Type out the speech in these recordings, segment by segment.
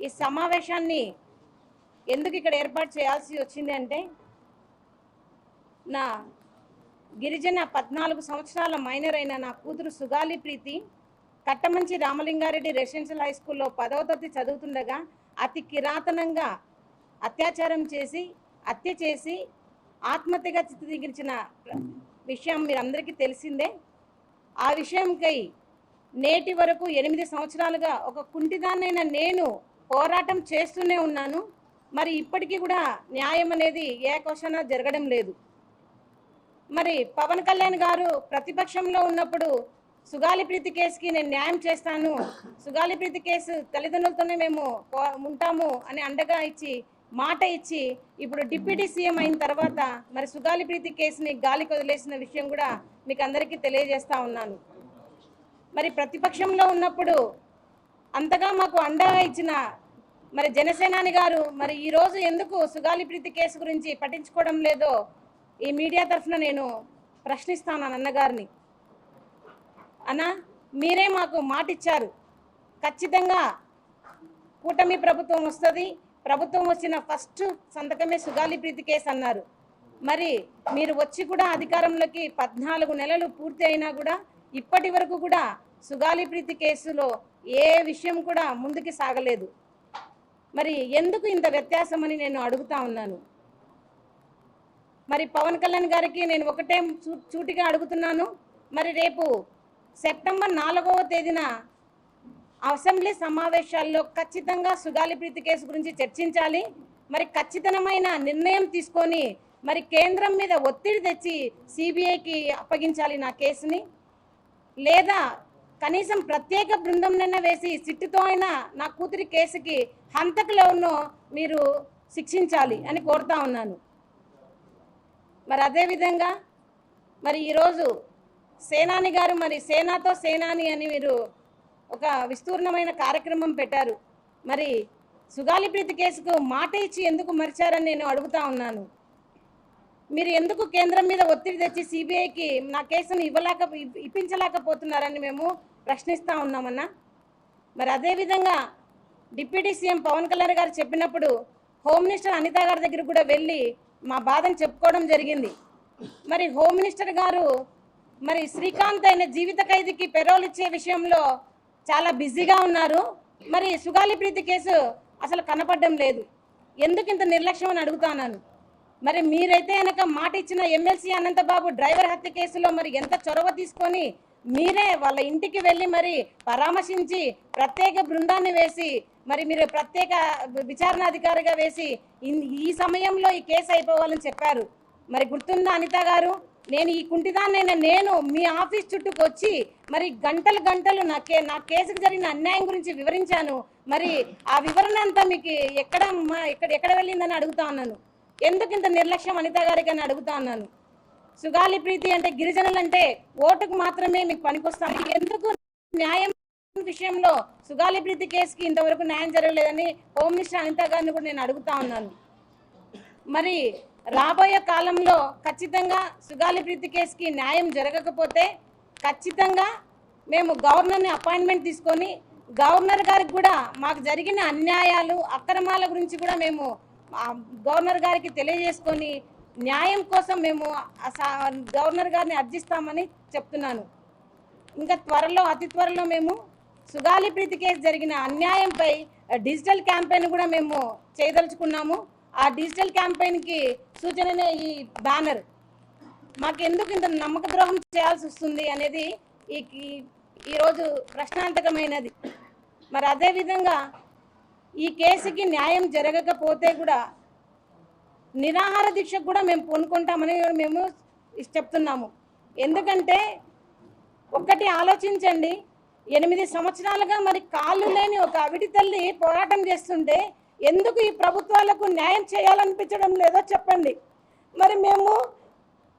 ఈ సమావేశాన్ని ఎందుకు ఇక్కడ ఏర్పాటు చేయాల్సి వచ్చింది అంటే నా గిరిజన పద్నాలుగు సంవత్సరాల మైనర్ అయిన నా కూతురు సుగాలి ప్రీతి కట్టమంచి రామలింగారెడ్డి రెసిడెన్షియల్ హై స్కూల్లో పదవ తరగతి చదువుతుండగా అతి కిరాతనంగా అత్యాచారం చేసి హత్య చేసి ఆత్మహత్యగా చిత్రీకరించిన విషయం మీరందరికీ తెలిసిందే. ఆ విషయంకై నేటి వరకు ఎనిమిది సంవత్సరాలుగా ఒక కుంటిదాన్నైన నేను పోరాటం చేస్తూనే ఉన్నాను. మరి ఇప్పటికీ కూడా న్యాయం అనేది ఏ క్వశ్చన్ జరగడం లేదు. మరి పవన్ కళ్యాణ్ గారు ప్రతిపక్షంలో ఉన్నప్పుడు సుగాలి ప్రీతి కేసుకి నేను న్యాయం చేస్తాను. సుగాలి ప్రీతి కేసు తల్లిదండ్రులతోనే మేము ఉంటాము అని అండగా ఇచ్చి మాట ఇచ్చి ఇప్పుడు డిప్యూటీ సీఎం అయిన తర్వాత మరి సుగాలి ప్రీతి కేసుని గాలికి వదిలేసిన విషయం కూడా మీకు అందరికీ తెలియజేస్తా ఉన్నాను. మరి ప్రతిపక్షంలో ఉన్నప్పుడు అంతగా మాకు అండగా ఇచ్చిన మరి జనసేనాని గారు మరి ఈరోజు ఎందుకు సుగాలి ప్రీతి కేసు గురించి పట్టించుకోవడం లేదో ఈ మీడియా తరఫున నేను ప్రశ్నిస్తాను అన్నగారిని అన్న మీరే మాకు మాట ఇచ్చారు ఖచ్చితంగా కూటమి ప్రభుత్వం వస్తుంది. ప్రభుత్వం వచ్చిన ఫస్ట్ సంతకమే సుగాలి ప్రీతి కేసు అన్నారు. మరి మీరు వచ్చి కూడా అధికారంలోకి పద్నాలుగు నెలలు పూర్తి అయినా కూడా ఇప్పటి వరకు కూడా సుగాలి ప్రీతి కేసులో ఏ విషయం కూడా ముందుకు సాగలేదు. మరి ఎందుకు ఇంత వ్యత్యాసం అని నేను అడుగుతా ఉన్నాను? మరి పవన్ కళ్యాణ్ గారికి నేను ఒకటే చూ- చూటిగా అడుగుతున్నాను. మరి రేపు సెప్టెంబర్ నాలుగవ తేదీన అసెంబ్లీ సమావేశాల్లో ఖచ్చితంగా సుగాలి ప్రీతి కేసు గురించి చర్చించాలి. మరి ఖచ్చితమైన నిర్ణయం తీసుకొని మరి కేంద్రం మీద ఒత్తిడి తెచ్చి సిబిఐకి అప్పగించాలి నా కేసుని. లేదా కనీసం ప్రత్యేక బృందంనైనా వేసి సిట్టుతో అయినా నా కూతురి కేసుకి హంతకులను మీరు శిక్షించాలి అని కోరుతా ఉన్నాను. మరి అదేవిధంగా మరి ఈరోజు సేనాని గారు మరి సేనాతో సేనాని అని మీరు ఒక విస్తూర్ణమైన కార్యక్రమం పెట్టారు. మరి సుగాలి ప్రీతి కేసుకు మాట ఇచ్చి ఎందుకు మరిచారని నేను అడుగుతా ఉన్నాను. మీరు ఎందుకు కేంద్రం మీద ఒత్తిడి తెచ్చి సిబిఐకి నా కేసును ఇవ్వలేక ఇప్పించలేకపోతున్నారని మేము ప్రశ్నిస్తూ ఉన్నామన్నా. మరి అదేవిధంగా డిప్యూటీ సీఎం పవన్ కళ్యాణ్ గారు చెప్పినప్పుడు హోమ్ మినిస్టర్ అనిత గారి దగ్గర కూడా వెళ్ళి మా బాధను చెప్పుకోవడం జరిగింది. మరి హోమ్ మినిస్టర్ గారు మరి శ్రీకాంత్ అయిన జీవిత ఖైదీకి పెరోల్ ఇచ్చే విషయంలో చాలా బిజీగా ఉన్నారు. మరి సుగాలి ప్రీతి కేసు అసలు కనపడడం లేదు. ఎందుకు ఇంత నిర్లక్ష్యం అని అడుగుతాను మరి మీరైతే కనుక మాట ఇచ్చిన ఎమ్మెల్సీ అనంతబాబు డ్రైవర్ హత్య కేసులో మరి ఎంత చొరవ తీసుకొని మీరే వాళ్ళ ఇంటికి వెళ్ళి మరి పరామర్శించి ప్రత్యేక బృందాన్ని వేసి మరి మీరు ప్రత్యేక విచారణ అధికారిగా వేసి ఈ సమయంలో ఈ కేసు అయిపోవాలని చెప్పారు. మరి గుర్తుందా అనిత గారు? నేను ఈ కుంటిదాన్నైనా నేను మీ ఆఫీస్ చుట్టూకు వచ్చి మరి గంటలు గంటలు నా కే నా కేసుకు జరిగిన అన్యాయం గురించి వివరించాను. మరి ఆ వివరణ అంతా మీకు ఎక్కడ ఎక్కడ ఎక్కడ వెళ్ళిందని అడుగుతా ఉన్నాను. ఎందుకు ఇంత నిర్లక్ష్యం అనిత గారికి అని అడుగుతా ఉన్నాను. సుగాలి ప్రీతి అంటే గిరిజనులంటే ఓటుకు మాత్రమే మీకు పనికొస్తాను ఎందుకు న్యాయం విషయంలో సుగాలి ప్రీతి కేసుకి ఇంతవరకు న్యాయం జరగలేదని హోమ్ మినిస్టర్ అనితా గారిని కూడా నేను అడుగుతా ఉన్నాను. మరి రాబోయే కాలంలో ఖచ్చితంగా సుగాలి ప్రీతి కేసుకి న్యాయం జరగకపోతే ఖచ్చితంగా మేము గవర్నర్ని అపాయింట్మెంట్ తీసుకొని గవర్నర్ గారికి కూడా మాకు జరిగిన అన్యాయాలు అక్రమాల గురించి కూడా మేము గవర్నర్ గారికి తెలియజేసుకొని న్యాయం కోసం మేము సా- గవర్నర్ గారిని అర్జిస్తామని చెప్తున్నాను. ఇంకా త్వరలో అతి త్వరలో మేము సుగాలి ప్రీతి కేసు జరిగిన అన్యాయంపై డిజిటల్ క్యాంపెయిన్ కూడా మేము చేయదలుచుకున్నాము. ఆ డిజిటల్ క్యాంపెయిన్కి సూచననే ఈ బ్యానర్. మాకు ఎందుకు ఇంత నమ్మక ద్రోహం చేయాల్సి వస్తుంది అనేది ఈ ఈరోజు ప్రశ్నాంతకమైనది. మరి అదేవిధంగా ఈ కేసుకి న్యాయం జరగకపోతే కూడా నిరాహార దీక్షకు కూడా మేము పూనుకుంటామని మేము చెప్తున్నాము. ఎందుకంటే ఒక్కటి ఆలోచించండి. ఎనిమిది సంవత్సరాలుగా మరి కాళ్ళు లేని ఒక అవిటి తల్లి పోరాటం చేస్తుంటే ఎందుకు ఈ ప్రభుత్వాలకు న్యాయం చేయాలనిపించడం లేదో చెప్పండి. మరి మేము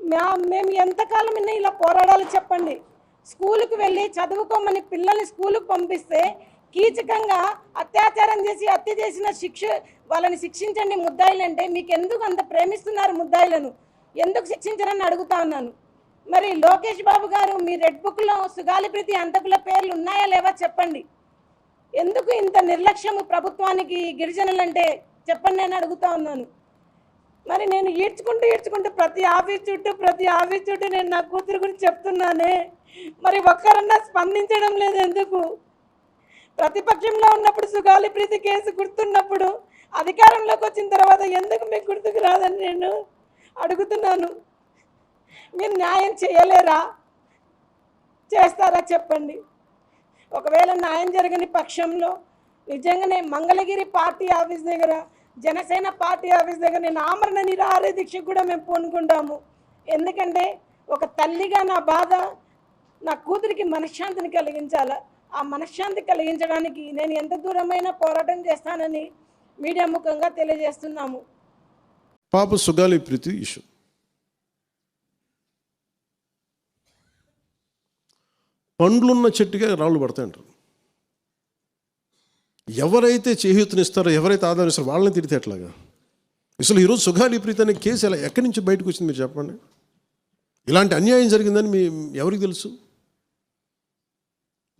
మా- మేము ఎంతకాలం ఇలా పోరాడాలి చెప్పండి. స్కూలుకు వెళ్ళి చదువుకోమని పిల్లల్ని స్కూలుకు పంపిస్తే కీచకంగా అత్యాచారం చేసి హత్య చేసిన శిక్ష వాళ్ళని శిక్షించండి ముద్దాయిలు అంటే మీకు ఎందుకు అంత ప్రేమిస్తున్నారు ముద్దాయిలను? ఎందుకు శిక్షించరని అడుగుతా ఉన్నాను. మరి లోకేష్ బాబు గారు మీ రెడ్ బుక్లో సుగాలి అంతకుల పేర్లు ఉన్నాయా లేవా చెప్పండి. ఎందుకు ఇంత నిర్లక్ష్యము ప్రభుత్వానికి గిరిజనులంటే చెప్పండి నేను అడుగుతా ఉన్నాను. మరి నేను ఈడ్చుకుంటూ ఈడ్చుకుంటూ ప్రతి ఆఫీస్ చుట్టూ ప్రతి ఆఫీస్ చుట్టూ నేను నా కూతురు గురించి చెప్తున్నానే. మరి ఒక్కరన్నా స్పందించడం లేదు ఎందుకు? ప్రతిపక్షంలో ఉన్నప్పుడు సుగాలి ప్రీతి కేసు గుర్తున్నప్పుడు అధికారంలోకి వచ్చిన తర్వాత ఎందుకు మీకు గుర్తుకు రాదని నేను అడుగుతున్నాను. మీరు న్యాయం చేయలేరా? చేస్తారా చెప్పండి. ఒకవేళ న్యాయం జరగని పక్షంలో నిజంగానే మంగళగిరి పార్టీ ఆఫీస్ దగ్గర జనసేన పార్టీ ఆఫీస్ దగ్గర నేను ఆమరణ నిరాహార దీక్షకు కూడా మేము పూనుకుంటాము. ఎందుకంటే ఒక తల్లిగా నా బాధ నా కూతురికి మనశ్శాంతిని కలిగించాలా? ఆ మనశ్శాంతి కలిగించడానికి నేను ఎంత దూరమైనా పోరాటం చేస్తానని మీడియా ముఖంగా తెలియజేస్తున్నాము. పాప సుగాలి ప్రీతి ఇష్యూ పండ్లున్న చెట్టుగా రాళ్ళు పడతాయంటారు ఎవరైతే చేయూతనిస్తారో ఎవరైతే ఆదరిస్తారో వాళ్ళని తిడితే ఎట్లాగా? అసలు ఈరోజు సుగాలి ప్రీతి అనే కేసు ఎలా ఎక్కడి నుంచి బయటకు వచ్చింది మీరు చెప్పండి? ఇలాంటి అన్యాయం జరిగిందని మీ ఎవరికి తెలుసు?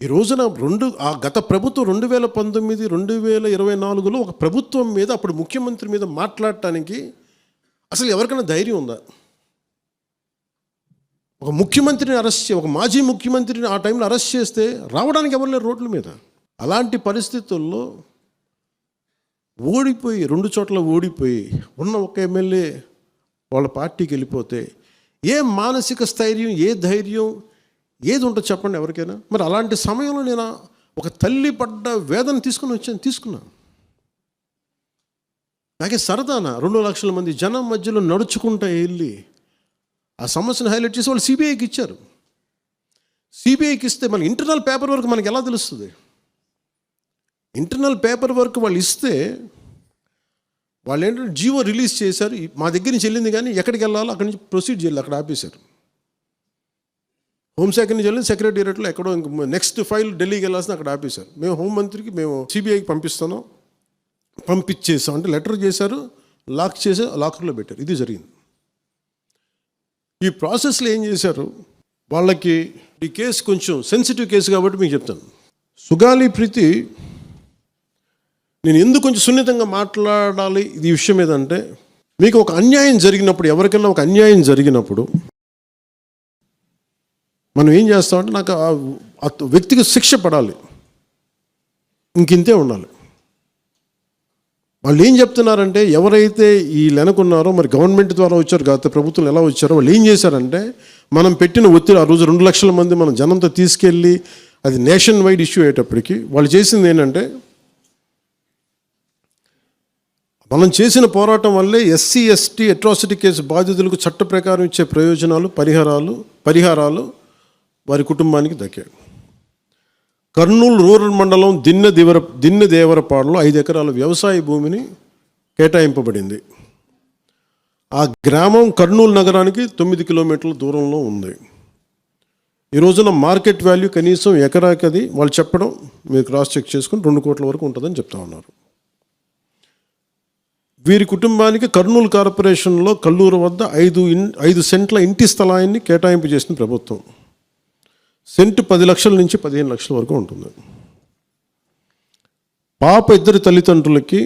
ఈ రోజున రెండు ఆ గత ప్రభుత్వం రెండు వేల పంతొమ్మిది రెండు వేల ఇరవై నాలుగులో ఒక ప్రభుత్వం మీద అప్పుడు ముఖ్యమంత్రి మీద మాట్లాడటానికి అసలు ఎవరికైనా ధైర్యం ఉందా? ఒక ముఖ్యమంత్రిని అరెస్ట్ చే ఒక మాజీ ముఖ్యమంత్రిని ఆ టైంలో అరెస్ట్ చేస్తే రావడానికి ఎవరు లేరు రోడ్ల మీద. అలాంటి పరిస్థితుల్లో ఓడిపోయి రెండు చోట్ల ఓడిపోయి ఉన్న ఒక ఎమ్మెల్యే వాళ్ళ పార్టీకి వెళ్ళిపోతే ఏ మానసిక స్థైర్యం ఏ ధైర్యం ఏది ఉంటుంది చెప్పండి ఎవరికైనా? మరి అలాంటి సమయంలో నేను ఒక తల్లి పడ్డ వేదన తీసుకుని వచ్చాను తీసుకున్నాను. నాకే సరదానా రెండు లక్షల మంది జనం మధ్యలో నడుచుకుంటా వెళ్ళి ఆ సమస్యను హైలైట్ చేసి వాళ్ళు సిబిఐకి ఇచ్చారు. సిబిఐకి ఇస్తే మన ఇంటర్నల్ పేపర్ వర్క్ మనకి ఎలా తెలుస్తుంది? ఇంటర్నల్ పేపర్ వర్క్ వాళ్ళు ఇస్తే వాళ్ళు ఏంటంటే జీవో రిలీజ్ చేశారు మా దగ్గర నుంచి వెళ్ళింది కానీ ఎక్కడికి వెళ్ళాలో అక్కడి నుంచి ప్రొసీడ్ చేయాలి అక్కడ ఆపేశారు. హోంశాఖ నుంచి వెళ్ళి సెక్రటేరియట్లో ఎక్కడో ఇంక నెక్స్ట్ ఫైల్ ఢిల్లీకి వెళ్ళాల్సిన అక్కడ ఆపేశారు. మేము హోంమంత్రికి మేము సిబిఐకి పంపిస్తున్నాం. పంపించేసాం అంటే లెటర్ చేశారు లాక్ చేసి లాకర్లో పెట్టారు. ఇది జరిగింది. ఈ ప్రాసెస్లో ఏం చేశారు? వాళ్ళకి ఈ కేసు కొంచెం సెన్సిటివ్ కేసు కాబట్టి మీకు చెప్తాను. సుగాలి ప్రీతి నేను ఎందుకు కొంచెం సున్నితంగా మాట్లాడాలి? ఈ విషయం ఏదంటే మీకు ఒక అన్యాయం జరిగినప్పుడు ఎవరికైనా ఒక అన్యాయం జరిగినప్పుడు మనం ఏం చేస్తామంటే నాకు ఆ వ్యక్తికి శిక్ష పడాలి. ఇంకింతే ఉండాలి. వాళ్ళు ఏం చెప్తున్నారంటే ఎవరైతే ఈ వెనకున్నారో మరి గవర్నమెంట్ ద్వారా వచ్చారు కాకపోతే ప్రభుత్వం ఎలా వచ్చారో వాళ్ళు ఏం చేశారంటే మనం పెట్టిన ఒత్తిడి ఆ రోజు రెండు లక్షల మంది మనం జనంతో తీసుకెళ్ళి అది నేషన్ వైడ్ ఇష్యూ అయ్యేటప్పటికి వాళ్ళు చేసింది ఏంటంటే మనం చేసిన పోరాటం వల్లే ఎస్సీ ఎస్టీ అట్రాసిటీ కేసు బాధితులకు చట్ట ప్రకారం ఇచ్చే ప్రయోజనాలు పరిహారాలు పరిహారాలు వారి కుటుంబానికి దక్కాయి కర్నూలు రూరల్ మండలం దిన్నె దేవర దిన్నె దేవరపాడులో ఐదు ఎకరాల వ్యవసాయ భూమిని కేటాయింపబడింది. ఆ గ్రామం కర్నూలు నగరానికి తొమ్మిది కిలోమీటర్ల దూరంలో ఉంది. ఈ రోజున మార్కెట్ వాల్యూ కనీసం ఎకరాకి అది వాళ్ళు చెప్పడం మీరు క్రాస్ చెక్ చేసుకుని రెండు కోట్ల వరకు ఉంటుందని చెప్తా ఉన్నారు. వీరి కుటుంబానికి కర్నూలు కార్పొరేషన్లో కల్లూరు వద్ద ఐదు ఇన్ ఐదు సెంట్ల ఇంటి స్థలాన్ని కేటాయింపు చేసిన ప్రభుత్వం. సెంటు పది లక్షల నుంచి పదిహేను లక్షల వరకు ఉంటుంది. పాప ఇద్దరు తల్లిదండ్రులకి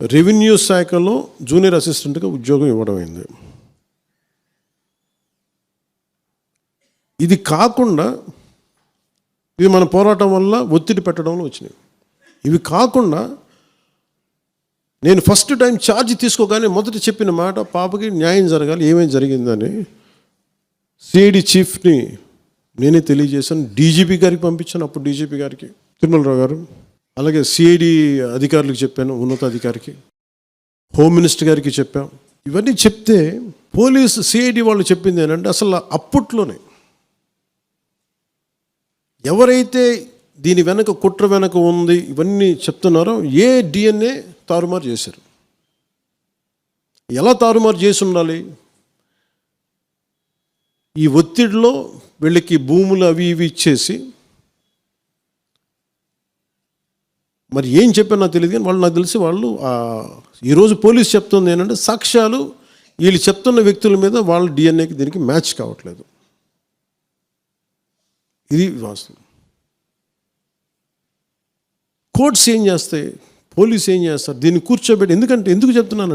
రెవెన్యూ శాఖలో జూనియర్ అసిస్టెంట్గా ఉద్యోగం ఇవ్వడం అయింది. ఇది కాకుండా ఇది మన పోరాటం వల్ల ఒత్తిడి పెట్టడంలో వచ్చినాయి. ఇవి కాకుండా నేను ఫస్ట్ టైం ఛార్జ్ తీసుకోగానే మొదట చెప్పిన మాట పాపకి న్యాయం జరగాలి ఏమేమి జరిగిందని సిఐడి చీఫ్ని నేనే తెలియజేశాను. డీజీపీ గారికి పంపించాను. అప్పుడు డీజీపీ గారికి. తిరుమలరావు గారు. అలాగే సిఐడి అధికారులకు చెప్పాను ఉన్నతాధికారికి. హోమ్ మినిస్టర్ గారికి చెప్పాం. ఇవన్నీ చెప్తే పోలీస్ సిఐడి వాళ్ళు చెప్పింది ఏంటంటే అసలు అప్పట్లోనే ఎవరైతే దీని వెనక కుట్ర వెనక ఉంది ఇవన్నీ చెప్తున్నారో ఏ డిఎన్ఏ తారుమారు చేశారు. ఎలా తారుమారు చేసి ఉండాలి? ఈ ఒత్తిడిలో వీళ్ళకి భూములు అవి ఇవి ఇచ్చేసి మరి ఏం చెప్పానో తెలియదు కానీ వాళ్ళు నాకు తెలిసి వాళ్ళు ఈరోజు పోలీస్ చెప్తుంది ఏంటంటే సాక్ష్యాలు వీళ్ళు చెప్తున్న వ్యక్తుల మీద వాళ్ళ డిఎన్ఏకి దీనికి మ్యాచ్ కావట్లేదు. ఇది వాస్తవం. కోర్ట్స్ ఏం చేస్తాయి? పోలీస్ ఏం చేస్తారు? దీన్ని కూర్చోబెట్టి ఎందుకంటే ఎందుకు చెప్తున్నానండి